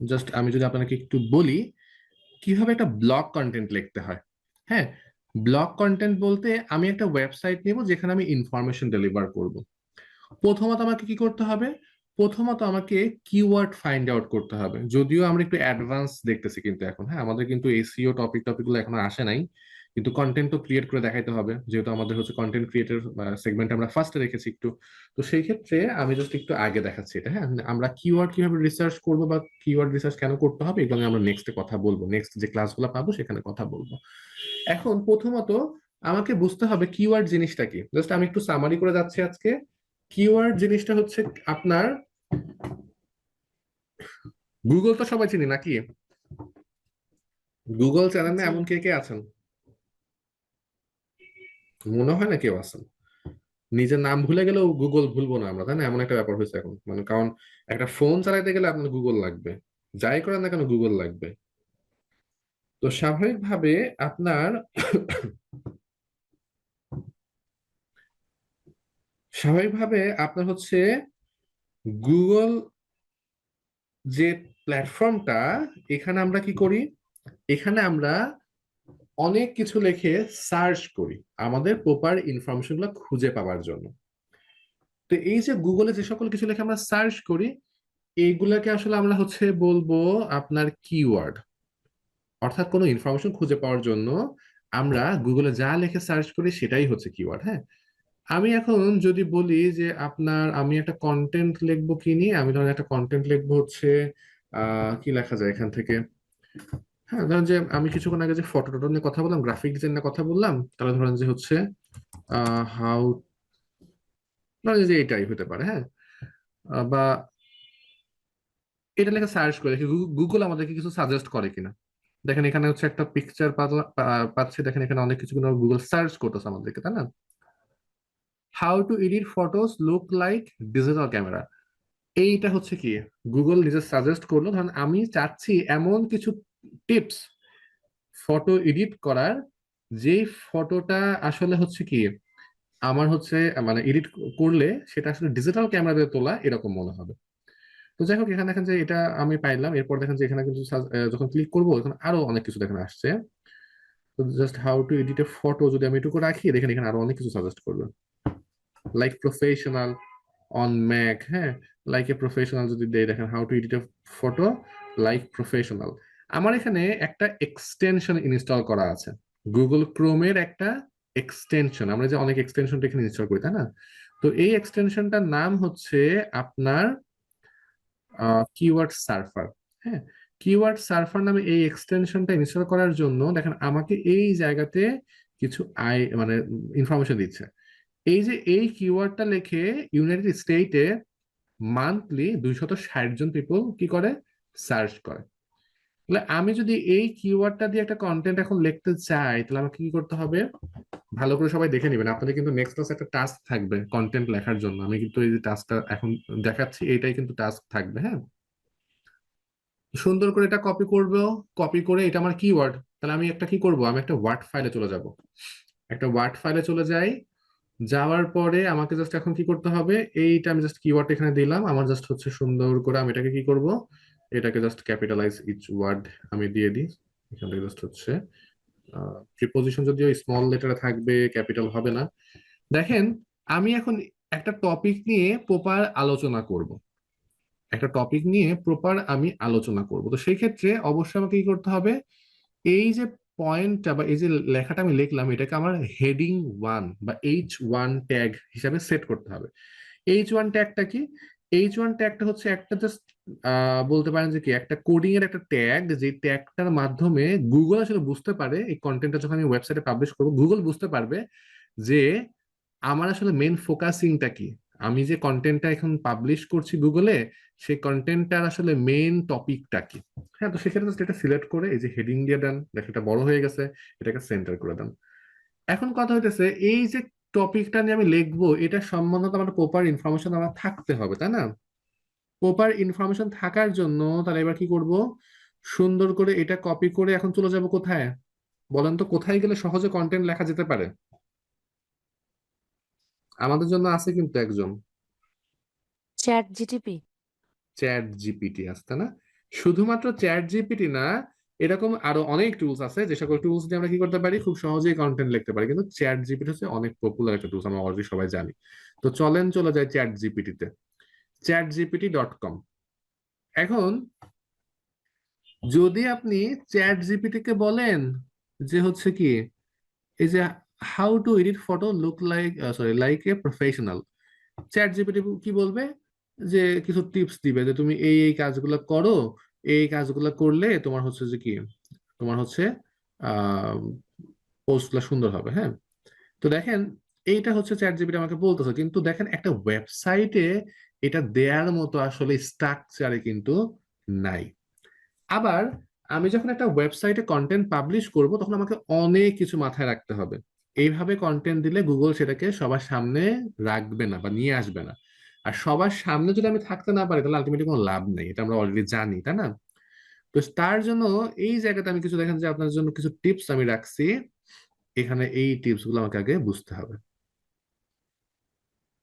Just আমি যদি আপনাকে একটু বলি, কীভাবে একটা ব্লগ কন্টেন্ট লিখতে হয়? হ্যাঁ ব্লগ কন্টেন্ট বলতে আমি একটা ওয়েবসাইট নেব যেখানে আমি ইনফরমেশন ডেলিভার করব। প্রথমত আমাকে কি করতে হবে? প্রথমত আমাকে কিওয়ার্ড ফাইন্ড আউট করতে হবে। যদিও আমরা একটু অ্যাডভান্স দেখতেছি কিন্তু এখন। হ্যাঁ আমাদের কিন্তু এসিও টপিক টপিকগুলো এখনও আসে নাই। কিন্তু কন্টেন্ট তো ক্রিয়েট করে দেখাইতে হবে যেহেতু আমাদের হচ্ছে কন্টেন্ট ক্রিয়েটর সেগমেন্ট আমরা ফার্স্টে রেখেছি একটু। তো সেই ক্ষেত্রে আমি জাস্ট একটু আগে দেখাচ্ছি এটা হ্যাঁ? আমরা কিওয়ার্ড কীভাবে রিসার্চ করব বা কিওয়ার্ড রিসার্চ কেন করতে হবে এগুলো আমরা নেক্সটে কথা বলব। নেক্সট যে ক্লাসগুলো পাবো সেখানে কথা বলব। এখন প্রথমত আমাকে বুঝতে হবে কিওয়ার্ড জিনিসটা কি। জাস্ট আমি একটু সামারি করে যাচ্ছি আজকে। কিওয়ার্ড জিনিসটা হচ্ছে আপনার গুগল তো সবাই চিনি নাকি? গুগল চ্যানেলে এমন কে কে আছেন? মনে হয় না কেউ আছেন নিজের নাম ভুলে গেলেও গুগল ভুলবো না আমরা, তাই না? এমন একটা ব্যাপার হয়েছে এখন। মানে কারণ একটা ফোন চালাইতে গেলে আপনার গুগল লাগবে। যাই করেন না কেন গুগল লাগবে। তো স্বাভাবিকভাবে আপনার স্বাভাবিকভাবে আপনার হচ্ছে গুগল যে প্ল্যাটফর্মটা এখানে আমরা কি করি? এখানে আমরা অনেক কিছু লিখে সার্চ করি আমাদের প্রপার ইনফরমেশনগুলো খুঁজে পাওয়ার জন্য। তো এই যে গুগলে যে সকল কিছু লিখে আমরা সার্চ করি, এইগুলাকে আসলে আমরা হচ্ছে বলব আপনার কিওয়ার্ড অর্থাৎ কোনো ইনফরমেশন খুঁজে পাওয়ার জন্য আমরা গুগলে যা লিখে সার্চ করি সেটাই হচ্ছে কিওয়ার্ড হ্যাঁ? আমি এখন যদি বলি যে আপনার আমি একটা কন্টেন্ট লিখব কি নিয়ে? আমি ধরেন একটা কন্টেন্ট লিখব হচ্ছে কি লেখা যায় এখান থেকে? হ্যাঁ ধরেন যে আমি কিছুক্ষণ আগে যে ফটো টটো নিয়ে কথা বললাম গ্রাফিক ডিজাইন নিয়ে কথা বললাম, তাহলে ধরেন যে হচ্ছে হাউ যে এটাই হতে পারে হ্যাঁ? বা এটা লেখা সার্চ করে গুগল আমাদেরকে কিছু সাজেস্ট করে কিনা। দেখেন এখানে হচ্ছে একটা পিকচার পাচ্ছি, দেখেন এখানে অনেক কিছু গুগল সার্চ করতেছে আমাদেরকে, তাই না? How to edit photos look like digital camera এইটা হচ্ছে কি? গুগল নিজে সাজেস্ট করল, ধরেন আমি চাচ্ছি এমন কিছু টিপস ফটো এডিট করার যেই ফটোটা আসলে হচ্ছে কি, আমার হচ্ছে মানে এডিট করলে সেটা আসলে ডিজিটাল ক্যামেরা দিয়ে তোলা এরকম মনে হবে। তো যাই হোক, এখানে দেখেন যে এটা আমি পাইলাম, এরপর দেখেন যে এখানে কিন্তু যখন ক্লিক করব, এখানে আরও অনেক কিছু দেখেন আসছে। তো just how to edit a photo যদি আমি এটুকু রাখি, দেখেন এখানে আরও অনেক কিছু সাজেস্ট করবে। লাইক প্রফেশনাল অন ম্যাক হ্যাঁ? লাইক এ প্রফেশনাল যদি দেই, দেখেন how to edit a photo like professional আমার এখানে একটা এক্সটেনশন ইনস্টল করা আছে। গুগল ক্রোমের একটা এক্সটেনশন আমরা যে অনেক এক্সটেনশন এখানে ইনস্টল করি, তাই না? তো এই এক্সটেনশনটার নাম হচ্ছে আপনার কিওয়ার্ড সার্ফার হ্যাঁ কিওয়ার্ড সার্ফার নামে এই এক্সটেনশনটা ইনস্টল করার জন্য দেখেন আমাকে এই জায়গাতে কিছু আই মানে ইনফরমেশন দিচ্ছে। এই যে এই কিওয়ার্ডটা লিখে ইউনাইটেড স্টেটে মান্থলি দুইশত ষাট জন পিপল কি করে? সার্চ করে। তাহলে আমি যদি এই কিওয়ার্ডটা দিয়ে একটা কন্টেন্ট এখন লিখতে চাই, তাহলে আমাকে কি করতে হবে? ভালো করে সবাই দেখে নেবেন। আপনাদের কিন্তু নেক্সট ক্লাসে একটা টাস্ক থাকবে কন্টেন্ট লেখার জন্য। আমি কিন্তু এই যে টাস্কটা এখন দেখাচ্ছি, এইটাই কিন্তু টাস্ক থাকবে হ্যাঁ? সুন্দর করে এটা কপি করব কপি করে এটা আমার কিওয়ার্ড তাহলে আমি একটা কি করব? আমি একটা ওয়ার্ড ফাইলে চলে যাব। একটা ওয়ার্ড ফাইলে চলে যাই। যাওয়ার পরে আমাকে জাস্ট এখন কি করতে হবে? এইটা আমি জাস্ট কিওয়ার্ড এখানে দিলাম। আমার জাস্ট হচ্ছে সুন্দর করে আমি এটাকে কি করব? এটাকে জাস্ট ক্যাপিটালাইজ ইচ ওয়ার্ড আমি দিয়ে দিই। এখান থেকে জাস্ট হচ্ছে প্রিপোজিশন যদিও স্মল লেটারে থাকবে ক্যাপিটাল হবে না। দেখেন, আমি এখন একটা টপিক নিয়ে প্রপার আলোচনা করব। একটা টপিক নিয়ে প্রপার আমি আলোচনা করব। তো সেই ক্ষেত্রে অবশ্যই আমাকে কি করতে হবে? এই যে পয়েন্টটা বা এই যে লেখাটা আমি লিখলাম, এটাকে আমার হেডিং ওয়ান বা এইচ ওয়ান ট্যাগ হিসাবে সেট করতে হবে। এইচ ওয়ান ট্যাগটা কি? এইচ ওয়ান ট্যাগটা হচ্ছে একটা জাস্ট বলতে পারেন যে কি, একটা কোডিং এর একটা ট্যাগ যে ট্যাগটার মাধ্যমে গুগল আসলে বুঝতে পারে, এই কন্টেন্টটা যখন আমি ওয়েবসাইটে পাবলিশ করব গুগল বুঝতে পারবে যে আমার আসলে মেন ফোকাসিংটা কি। আমি যে কন্টেন্টটা এখন পাবলিশ করছি গুগলে সেই কন্টেন্টটার আসলে মেন টপিকটা কি। হ্যাঁ তো সেক্ষেত্রে এটা সিলেক্ট করে, এই যে হেডিং দিয়ে দেন দেখেন এটা বড় হয়ে গেছে, এটাকে সেন্টার করে দেন। এখন কথা হইতেছে, এই যে টপিকটা নিয়ে আমি লিখব, এটা সম্বন্ধে আমার প্রপার ইনফরমেশন আমার থাকতে হবে, তাই না? প্রপার ইনফরমেশন থাকার জন্য তাহলে এবার কি করব? সুন্দর করে এটা কপি করে এখন চলে যাব কোথায়? বলেন তো কোথায় গেলে সহজে কন্টেন্ট লেখা যেতে পারে? আমাদের জন্য আছে কিন্তু একজন। চ্যাট জিটিপি চ্যাট জিপিটি আছে তাই না? শুধুমাত্র চ্যাট জিপিটি না এরকম আরও অনেক টুলস আছে যে সকল টুলস দিয়ে আমরা কি করতে পারি? খুব সহজেই কন্টেন্ট লিখতে পারি। কিন্তু চ্যাট জিপিটি হচ্ছে অনেক পপুলার একটা টুলস আমরা অলরেডি সবাই জানি। তো চলেন চলে যাই চ্যাট জিপিটিতে চ্যাট জিপিটি ডট কম এখন, যদি আপনি চ্যাট জিপিটিকে বলেন যে হচ্ছে কি, এই যে how to edit photo look like sorry like a professional chat কি বলবে? যে কিছু টিপস দিবে যে তুমি এই এই কাজগুলো করো, এই কাজগুলো করলে তোমার হচ্ছে যে কি, তোমার হচ্ছে পোস্টগুলো সুন্দর হবে হ্যাঁ? তো দেখেন, এইটা হচ্ছে চ্যাট জিপিটি আমাকে বলতেছে, কিন্তু দেখেন একটা ওয়েবসাইটে এটা দেয়ার মতো আসলে স্ট্রাকচারে কিন্তু নাই। আবার আমি যখন একটা ওয়েবসাইটে কন্টেন্ট পাবলিশ করব, তখন আমাকে অনেক কিছু মাথায় রাখতে হবে। এইভাবে কন্টেন্ট দিলে গুগল সেটাকে সবার সামনে রাখবে না বা নিয়ে আসবে না। আর সবার সামনে যদি আমি থাকতে না পারি, তাহলে আলটিমেটলি কোনো লাভ নেই। এটা আমরা অলরেডি জানি, তাই না? তো তার জন্য এই জায়গাতে আমি কিছু দেখেন যে আপনার জন্য কিছু টিপস আমি রাখছি। এখানে এই টিপসগুলো আমাকে আগে বুঝতে হবে।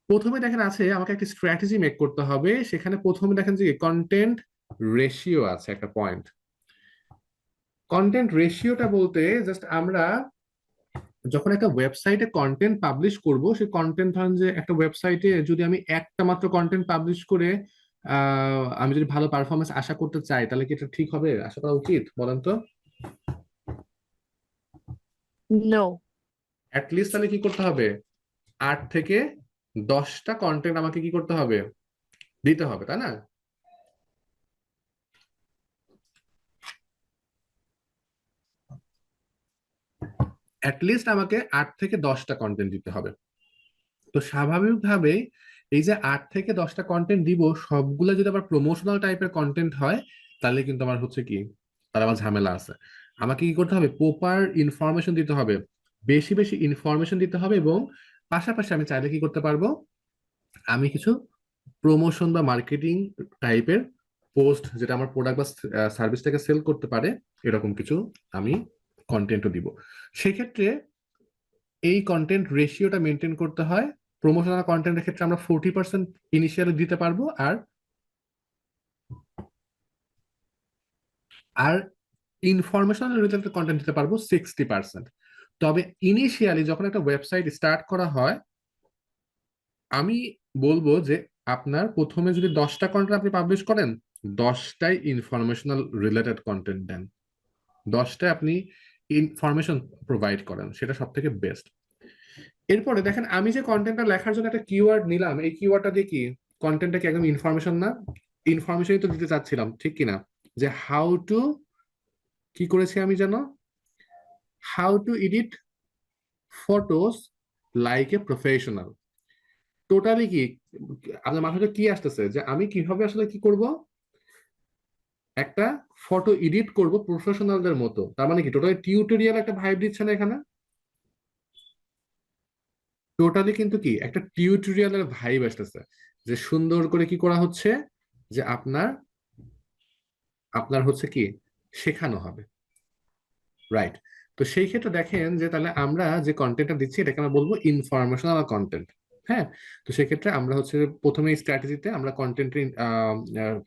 প্রথমে দেখেন আছে আমাকে একটা স্ট্র্যাটেজি মেক করতে হবে। সেখানে প্রথমে দেখেন যে কন্টেন্ট রেশিও আছে একটা পয়েন্ট কন্টেন্ট রেশিওটা বলতে জাস্ট আমরা যখন একটা ওয়েবসাইটে কন্টেন্ট পাবলিশ করব সেই কন্টেন্ট ধরেন যে একটা ওয়েবসাইটে যদি আমি একটা মাত্র কন্টেন্ট পাবলিশ করে আমি যদি ভালো পারফরমেন্স আশা করতে চাই তাহলে কি এটা ঠিক হবে? আশা করা উচিত বলেন তো? No. অ্যাটলিস্ট তাহলে কি করতে হবে? আট থেকে দশটা কন্টেন্ট আমাকে কি করতে হবে? দিতে হবে, তাই না? আমাকে আট থেকে দশটা কন্টেন্ট দিতে হবে। তো স্বাভাবিকভাবে এই যে আট থেকে দশটা কন্টেন্ট দিব, সবগুলো যদি আবার প্রমোশনাল টাইপের কন্টেন্ট হয়, তাহলে কিন্তু আমার হচ্ছে কি? তার আমার ঝামেলা আছে। আমাকে কি করতে হবে? প্রপার ইনফরমেশন দিতে হবে। বেশি বেশি ইনফরমেশন দিতে হবে এবং পাশাপাশি আমি চাইলে কি করতে পারব? আমি কিছু প্রমোশন বা মার্কেটিং টাইপের পোস্ট যেটা আমার প্রোডাক্ট বা সার্ভিসটাকে সেল করতে পারে, এরকম কিছু আমি কন্টেন্টও দিব। সেক্ষেত্রে এই কন্টেন্ট রেশিওটা মেনটেন করতে হয়। প্রমোশনাল কন্টেন্টের ক্ষেত্রে আমরা ফোরটি পার্সেন্ট ইনিশিয়ালি দিতে পারব আর আর ইনফরমেশনাল রিলেটেড কন্টেন্ট দিতে পারব সিক্সটি পার্সেন্ট তবে ইনিশিয়ালি যখন একটা ওয়েবসাইট স্টার্ট করা হয়, আমি বলব যে আপনার প্রথমে যদি দশটা কন্টেন্ট আপনি পাবলিশ করেন, দশটাই ইনফরমেশনাল রিলেটেড কন্টেন্ট দেন। দশটায় আপনি ইনফরমেশন প্রোভাইড করেন, সেটা সব থেকে বেস্ট এরপরে দেখেন, আমি যে কন্টেন্টটা লেখার জন্য একটা কিওয়ার্ড নিলাম, এই কিওয়ার্ডটা দিয়ে কি? কন্টেন্টটা কি একদম ইনফরমেশন না? ইনফরমেশনই তো দিতে চাচ্ছিলাম, ঠিক কিনা? যে হাউ টু কি করেছি আমি যেন? How to edit photos like a professional totally কি? আপনার মাথাটা কি আসতেছে? যে আমি কীভাবে আসলে কি করব? একটা ফটো এডিট করব প্রফেশনালদের মতো। তার মানে কি? টোটালি টিউটোরিয়াল একটা ভাইব দিচ্ছে না এখানে? টোটালি কিন্তু কি? একটা টিউটোরিয়ালের ভাইব আসতেছে। যে সুন্দর করে কি করা হচ্ছে? যে আপনার আপনার হচ্ছে কি? শেখানো হবে। রাইট তো সেই ক্ষেত্রে দেখেন যে তাহলে আমরা যে কন্টেন্টটা দিচ্ছি, এটাকে আমরা বলব ইনফরমেশনাল কন্টেন্ট হ্যাঁ? তো সেক্ষেত্রে আমরা হচ্ছে প্রথমে স্ট্র্যাটেজিতে আমরা কন্টেন্ট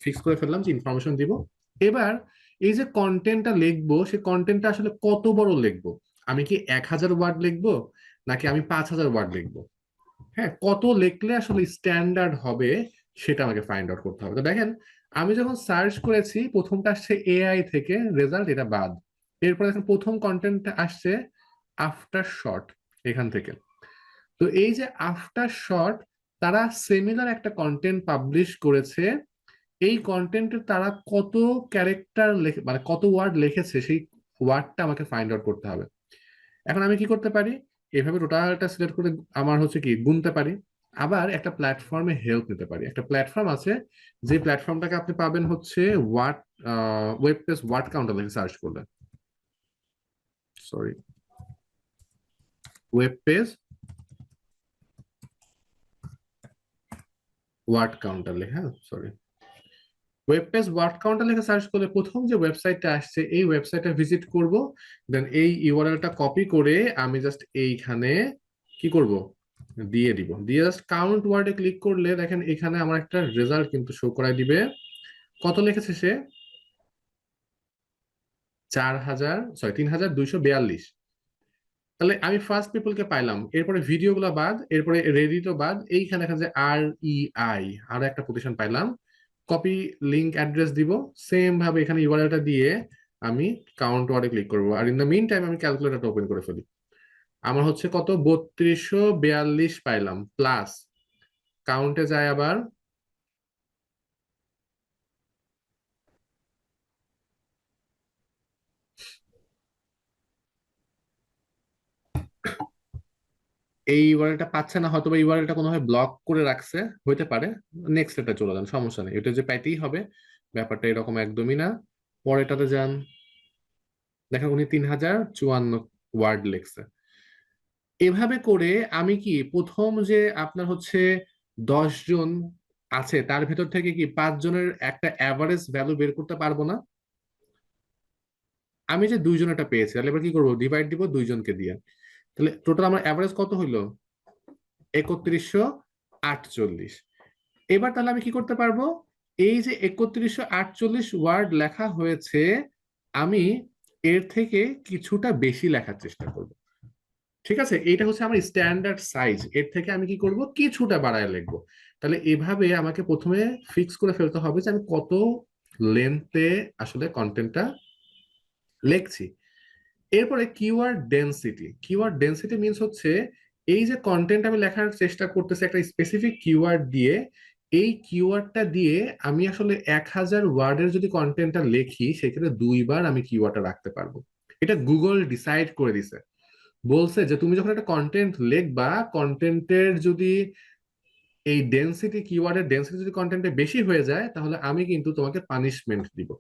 ফিক্স করে ফেললাম যে ইনফরমেশন দিব। এবার এই যে কন্টেন্টটা লিখব, সেই কন্টেন্টটা আসলে কত বড় লিখব? আমি কি এক হাজার ওয়ার্ড লিখব, নাকি আমি পাঁচ হাজার ওয়ার্ড লিখব? হ্যাঁ কত লিখলে আসলে স্ট্যান্ডার্ড হবে সেটা আমাকে ফাইন্ড আউট করতে হবে। তো দেখেন, আমি যখন সার্চ করেছি, প্রথমটা আসছে এআই থেকে রেজাল্ট এটা বাদ। এরপর দেখেন প্রথম কন্টেন্ট আসছে আফটার শর্ট এখান থেকে। তো এই যে আফটার শর্ট তারা সেমিলার একটা কন্টেন্ট পাবলিশ করেছে। এই কন্টেন্টের তারা কত ক্যারেক্টার লেখে মানে কত ওয়ার্ড লিখেছে, সেই ওয়ার্ডটা আমাকে ফাইন্ড আউট করতে হবে। এখন আমি কি করতে পারি? এভাবে টোটালটা সিলেক্ট করে আমার হচ্ছে কি, গুনতে পারি। আবার একটা প্ল্যাটফর্মে হেল্প নিতে পারি। একটা প্ল্যাটফর্ম আছে, যে প্ল্যাটফর্মটাকে আপনি পাবেন হচ্ছে word web page word counter লিখে সার্চ করলে। Sorry web page word counter লেখা sorry web page word counter লেখা সার্চ করলে প্রথম যে ওয়েবসাইটটা আসছে, এই ওয়েবসাইটটা ভিজিট করব দেন এই ইউআরএলটা কপি করে আমি জাস্ট এইখানে কি করব? দিয়ে দিব। দিয়ে জাস্ট কাউন্ট ওয়ার্ডে ক্লিক করলে দেখেন এখানে আমার একটা রেজাল্ট কিন্তু শো করাই দিবে। কত লিখেছে সে? চার হাজার সরি তিন হাজার দুইশো বিয়াল্লিশ। তাহলে আমি ফার্স্ট পিপলকে পাইলাম, এরপরে ভিডিওগুলো বাদ, এরপরে রেডিটও বাদ, এইখানে দেখা যায় আর ই আই আরও একটা প্রতিষ্ঠান পাইলাম। কপি লিংক অ্যাড্রেস দিব সেম ভাবে এখানে ইউআরএলটা দিয়ে আমি কাউন্ট ওয়ার্ডে ক্লিক করব। আর ইন দ্য মিন টাইম আমি ক্যালকুলেটরটা ওপেন করে ফেলি। আমার হচ্ছে কত? বত্রিশশো বিয়াল্লিশ পাইলাম প্লাস কাউন্টে যায় আবার এই ইউআরএলটা পাচ্ছে না হয়তো বা ইউআরএলটা কোনোভাবে ব্লক করে রাখছে, হইতে পারে। নেক্সট এটা চলে যান, সমস্যা নেই। এটা যে পাইতেই হবে, ব্যাপারটা এরকম একদমই না। পরেটাতে যান। দেখেন উনি তিন হাজার চুয়ান্ন ওয়ার্ড লিখছে। এভাবে করে আমি কি প্রথম যে আপনার হচ্ছে দশ জন আছে, তার ভেতর থেকে কি পাঁচ জনের একটা অ্যাভারেজ ভ্যালু বের করতে পারব না? আমি যে দুইজনেরটা পেয়েছি তাহলে এবার কি করব? ডিভাইড দিব, দুইজনকে দিয়ে। তাহলে টোটাল আমার অ্যাভারেজ কত হইল? একত্রিশশো আটচল্লিশ। এবার তাহলে আমি কি করতে পারব? এই যে একত্রিশশো আটচল্লিশ ওয়ার্ড লেখা হয়েছে, আমি এর থেকে কিছুটা বেশি লেখার চেষ্টা করব। ঠিক আছে? এটা হচ্ছে আমার স্ট্যান্ডার্ড সাইজ এর থেকে আমি কি করব? কিছুটা বাড়ায় লিখব। তাহলে এভাবে আমাকে প্রথমে ফিক্স করে ফেলতে হবে যে আমি কত লেন্থে আসলে কন্টেন্টটা লিখছি। এরপরে keyword density keyword density means হচ্ছে এই যে কন্টেন্ট আমি লেখার চেষ্টা করতেছি একটা স্পেসিফিক কিওয়ার্ড দিয়ে, এই কিওয়ার্ডটা দিয়ে আমি আসলে এক হাজার ওয়ার্ডের যদি কন্টেন্টটা লেখি, সেক্ষেত্রে দুইবার আমি কিওয়ার্ডটা রাখতে পারব। এটা গুগল ডিসাইড করে দিছে। বলছে যে তুমি যখন একটা কন্টেন্ট লিখবা কন্টেন্টের যদি এই ডেন্সিটি কিওয়ার্ডের ডেন্সিটি যদি কন্টেন্টে বেশি হয়ে যায়, তাহলে আমি কিন্তু তোমাকে পানিশমেন্ট দিব।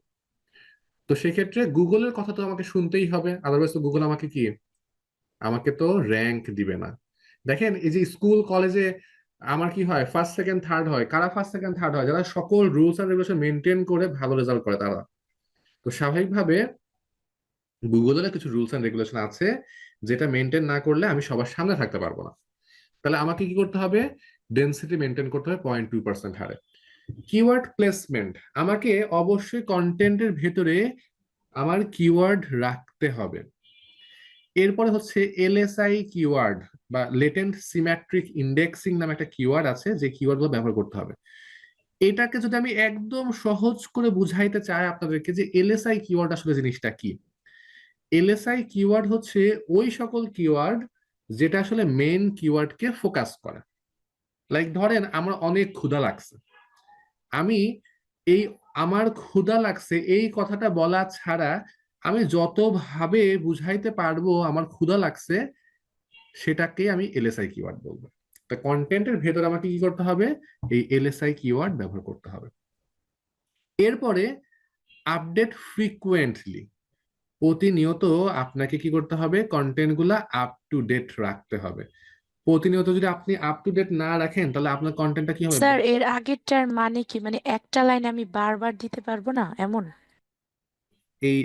তো সেক্ষেত্রে গুগলের কথা তো আমাকে শুনতেই হবে আদারওয়াইজ তো গুগল আমাকে কি? আমাকে তো র্যাঙ্ক দিবে না। দেখেন, এই যে স্কুল কলেজে আমার কি হয় ফার্স্ট সেকেন্ড থার্ড হয়। কারা ফার্স্ট সেকেন্ড থার্ড হয়? যারা সকল রুলস অ্যান্ড রেগুলেশন মেনটেন করে ভালো রেজাল্ট করে তারা। তো স্বাভাবিকভাবে গুগলের কিছু রুলস অ্যান্ড রেগুলেশন আছে, যেটা মেনটেন না করলে আমি সবার সামনে থাকতে পারব না। তাহলে আমাকে কি করতে হবে? ডেন্সিটি মেনটেন করতে হবে পয়েন্ট টু পার্সেন্ট হারে। কিওয়ার্ড প্লেসমেন্ট আমাকে অবশ্যই কন্টেন্টের ভেতরে আমার কিওয়ার্ড রাখতে হবে। এরপরে হচ্ছে এলএসআই কিওয়ার্ড বা লেটেন্ট সিমেট্রিক ইন্ডেক্সিং নামে একটা কিওয়ার্ড আছে, যে কিওয়ার্ডগুলো ব্যবহার করতে হবে। এটাকে যদি আমি একদম সহজ করে বুঝাইতে চাই আপনাদেরকে যে এলএসআই কিওয়ার্ড আসলে জিনিসটা কি? এলএসআই কিওয়ার্ড হচ্ছে ওই সকল কিওয়ার্ড যেটা আসলে মেন কিওয়ার্ডকে ফোকাস করে। লাইক ধরেন, আমার অনেক ক্ষুধা লাগছে। আমি এই আমার ক্ষুধা লাগছে, এই কথাটা বলা ছাড়া আমি যতভাবে বুঝাইতে পারব আমার ক্ষুধা লাগছে, সেটাকে আমি এলএসআই কিওয়ার্ড বলব। তা কন্টেন্টের ভেতর আমাকে কি করতে হবে? এই এলএসআই কিওয়ার্ড ব্যবহার করতে হবে। এরপরে আপডেট ফ্রিকুয়েন্টলি প্রতিনিয়ত আপনাকে কি করতে হবে? কন্টেন্টগুলা আপ টু ডেট রাখতে হবে। প্রতিনিয়ত যদি আপনি আপ টু ডেট না রাখেন তাহলে আপনার কন্টেন্টটা কি হবে স্যার এর আগেরটার মানে কি? মানে একটা লাইন আমি বারবার দিতে পারব না? এমন? এই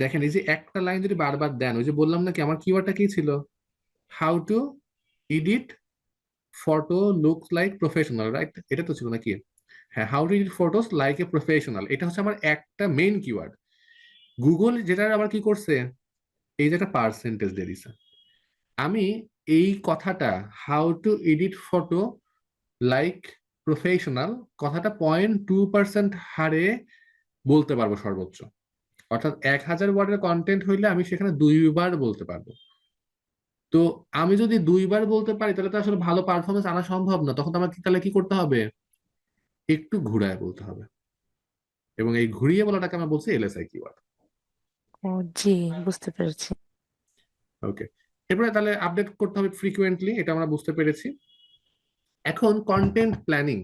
দেখেন এই যে একটা লাইন যদি বারবার দেন ওই যে বললাম নাকি আমার কিওয়ার্ডটা কি ছিল? How to edit photo looks like professional right এটা তো ছিল নাকি? হ্যাঁ how to edit photos like a professional এটা হচ্ছে আমার একটা মেইন কিওয়ার্ড গুগল যেটা আবার কি করছে? এই যে একটা পার্সেন্টেজ দিয়ে দিছে। আমি এই কথাটা how to edit photo like professional কথাটা পয়েন্ট টু পার্সেন্ট হারে বলতে পারব সর্বোচ্চ। অর্থাৎ এক হাজার ওয়ার্ডের কন্টেন্ট হইলে আমি সেখানে দুইবার বলতে পারব। তো আমি যদি দুইবার বলতে পারি তাহলে তো আসলে ভালো পারফরমেন্স আনা সম্ভব না। তখন তো আমাকে তাহলে কি করতে হবে? একটু ঘুরায় বলতে হবে। এবং এই ঘুরিয়ে বলাটাকে আমরা বলছি এলএসআই কিওয়ার্ড ও জি বুঝতে পেরেছি। ওকে এরপরে তাহলে আপডেট করতে হবে ফ্রিকুয়েন্টলি এটা আমরা বুঝতে পেরেছি। এখন কন্টেন্ট প্ল্যানিং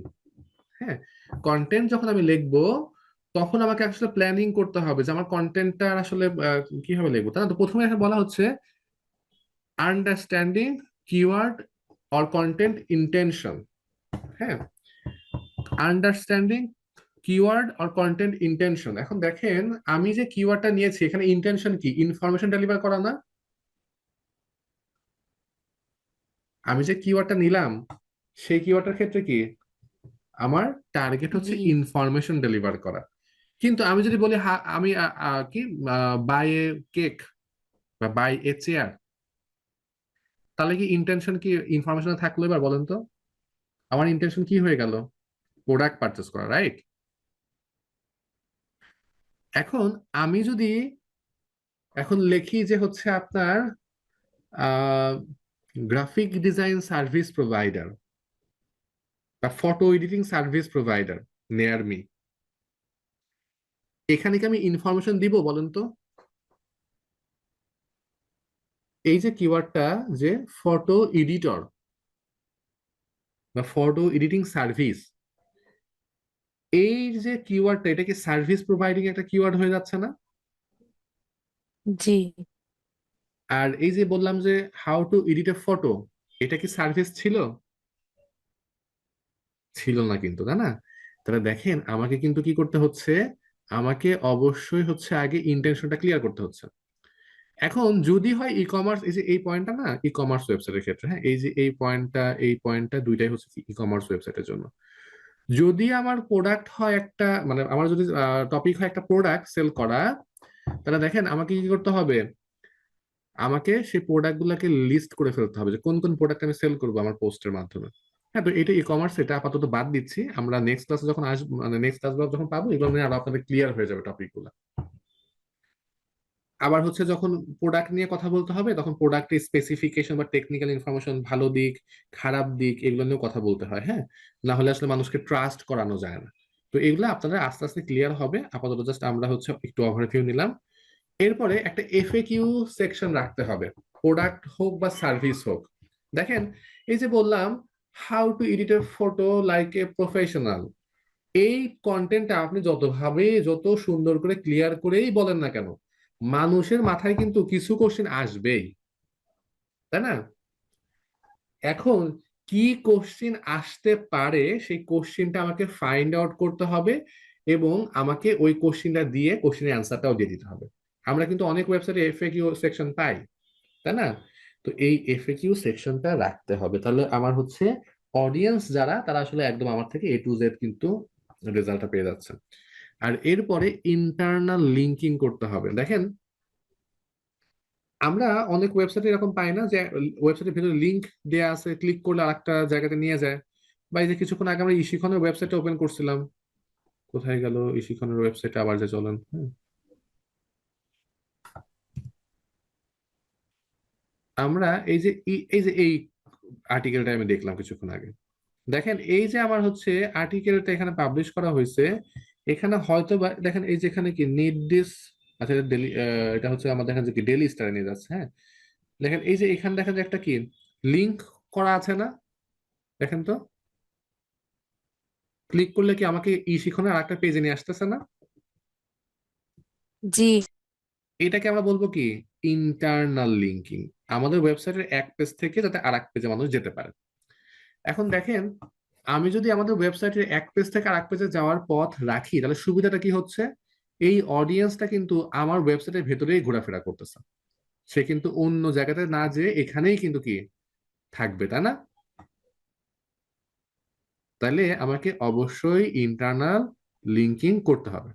হ্যাঁ? কন্টেন্ট যখন আমি লিখব, তখন আমাকে আসলে প্ল্যানিং করতে হবে যে আমার কন্টেন্টটা আসলে কীভাবে লিখব? তাই না? তো প্রথমে বলা হচ্ছে understanding keyword or content intention হ্যাঁ? Understanding keyword or content intention এখন দেখেন, আমি যে কিওয়ার্ডটা নিয়েছি, এখানে ইন্টেনশন কি? ইনফরমেশন ডেলিভার করা না। আমি যে কিওয়ার্ডটা নিলাম সেই কিওয়ার্ডটার ক্ষেত্রে কি? আমার টার্গেট হচ্ছে ইনফরমেশন ডেলিভার করা। কিন্তু আমি যদি বলি আমি কি? বাই এ কেক বা বাই এ চেয়ার তাহলে কি ইন্টেনশন কি ইনফরমেশন থাকল এবার বলেন তো? আমার ইন্টেনশন কি হয়ে গেল? প্রোডাক্ট পারচেস করা রাইট এখন আমি যদি এখন লিখি যে হচ্ছে আপনার গ্রাফিক ডিজাইন সার্ভিস প্রোভাইডার বা ফটো এডিটিং সার্ভিস প্রোভাইডার নেয়ার মি এখানে কি আমি ইনফরমেশন দিব বলেন তো? এই যে কিওয়ার্ডটা যে ফটো এডিটর বা ফটো এডিটিং সার্ভিস এই যে কিওয়ার্ডটা এটা কি সার্ভিস প্রোভাইডিং একটা কিওয়ার্ড হয়ে যাচ্ছে না? জি। আর এই যে বললাম যে how to edit a photo এটা কি সার্ভিস ছিল? ছিল না কিন্তু, তাই না? তাহলে দেখেন, আমাকে কিন্তু কি করতে হচ্ছে? আমাকে অবশ্যই হচ্ছে আগে ইন্টেনশনটা ক্লিয়ার করতে হচ্ছে। এখন যদি হয় ই কমার্স এই যে এই পয়েন্টটা না ই কমার্স ওয়েবসাইটের ক্ষেত্রে হ্যাঁ এই যে এই পয়েন্টটা এই পয়েন্টটা দুইটাই হচ্ছে ই কমার্স ওয়েবসাইটের জন্য। যদি আমার প্রোডাক্ট হয় একটা মানে আমার যদি টপিক হয় একটা প্রোডাক্ট সেল করা, তাহলে দেখেন, আমাকে কি করতে হবে? আমাকে সেই প্রোডাক্ট গুলাকে লিস্ট করে ফেলতে হবে যে কোন কোন প্রোডাক্ট আমি সেল করব আমার পোস্টের মাধ্যমে। হ্যাঁ তো এটা ই কমার্স এটা আপাতত বাদ দিচ্ছি। আমরা নেক্সট ক্লাসে যখন আসব মানে নেক্সট ক্লাস যখন পাবো, এগুলো নিয়ে আরও আপনাদের ক্লিয়ার হয়ে যাবে টপিকগুলো। আবার হচ্ছে যখন প্রোডাক্ট নিয়ে কথা বলতে হবে, তখন প্রোডাক্টের স্পেসিফিকেশন বা টেকনিক্যাল ইনফরমেশন ভালো দিক, খারাপ দিক, এগুলো নিয়েও কথা বলতে হয় হ্যাঁ? না হলে আসলে মানুষকে ট্রাস্ট করানো যায় না। তো এগুলো আপনারা আস্তে আস্তে ক্লিয়ার হবে। আপাতত জাস্ট আমরা হচ্ছে একটু ওভারভিউ নিলাম। এরপরে একটা এফএকিউ সেকশন রাখতে হবে। প্রোডাক্ট হোক বা সার্ভিস হোক। দেখেন, এই যে বললাম how to edit a photo like a professional এই কন্টেন্টটা আপনি যতভাবে, যত সুন্দর করে ক্লিয়ার করেই বলেন না কেন, মানুষের মাথায় কিন্তু কিছু কোশ্চেন আসবেই। তাই না? এখন কি কোশ্চিন আসতে পারে, সেই কোশ্চিনটা আমাকে ফাইন্ড আউট করতে হবে এবং আমাকে ওই কোশ্চিনটা দিয়ে কোশ্চিনের অ্যান্সারটাও দিয়ে দিতে হবে। আমরা কিন্তু অনেক ওয়েবসাইটে এফএকিউ সেকশন পাই, তাই না? তো এই এফএকিউ সেকশনটা রাখতে হবে। তাহলে আমার হচ্ছে অডিয়েন্স যারা, তারা আসলে একদম আমার থেকে এ টু জেড কিন্তু রেজাল্টটা পেয়ে যাচ্ছে। আর এরপরে ইন্টারনাল লিঙ্কিং করতে হবে। দেখেন, আমরা অনেক ওয়েবসাইটে এরকম পাই না যে ওয়েবসাইটের ভিতরে লিঙ্ক দেওয়া আছে ক্লিক করলে আরেকটা জায়গাতে নিয়ে যায়। বা এই যে কিছুক্ষণ আগে আমরা ইশিখনের ওয়েবসাইটে ওপেন করছিলাম, কোথায় গেল ইশিখনের ওয়েবসাইটে আবার যে চলেন হ্যাঁ। আমরা এই যে এই যে এই আর্টিকেলটা আমি দেখলাম কিছুক্ষণ আগে। দেখেন এই যে আমার হচ্ছে আর্টিকেলটা এখানে পাবলিশ করা হয়েছে এখানে হয়তো বা দেখেন এই যে এখানে কি নিড দিস আচ্ছা এটা ডেলি এটা হচ্ছে আমাদের এখানে যে কি ডেলি স্টারে নিয়ে যাচ্ছে হ্যাঁ? দেখেন এই যে এখানে দেখেন যে একটা কি? লিংক করা আছে না? দেখেন তো। ক্লিক করলে কি আমাকে ই শিখনের আরেকটা পেজে নিয়ে আসতেছে না? জি। এটাকে আমরা বলব কি? ইন্টারনাল লিঙ্কিং আমাদের ওয়েবসাইটের এক পেজ থেকে যাতে আর এক পেজে মানুষ যেতে পারে। এখন দেখেন, আমি যদি আমাদের ওয়েবসাইটের এক পেজ থেকে আর এক পেজে যাওয়ার পথ রাখি, তাহলে সুবিধাটা কি হচ্ছে? এই অডিয়েন্সটা কিন্তু আমার ওয়েবসাইটের ভেতরেই ঘোরাফেরা করতেছে। সে কিন্তু অন্য জায়গাতে না যেয়ে এখানেই কিন্তু কি থাকবে, তাই না? তাহলে আমাকে অবশ্যই ইন্টারনাল লিঙ্কিং করতে হবে।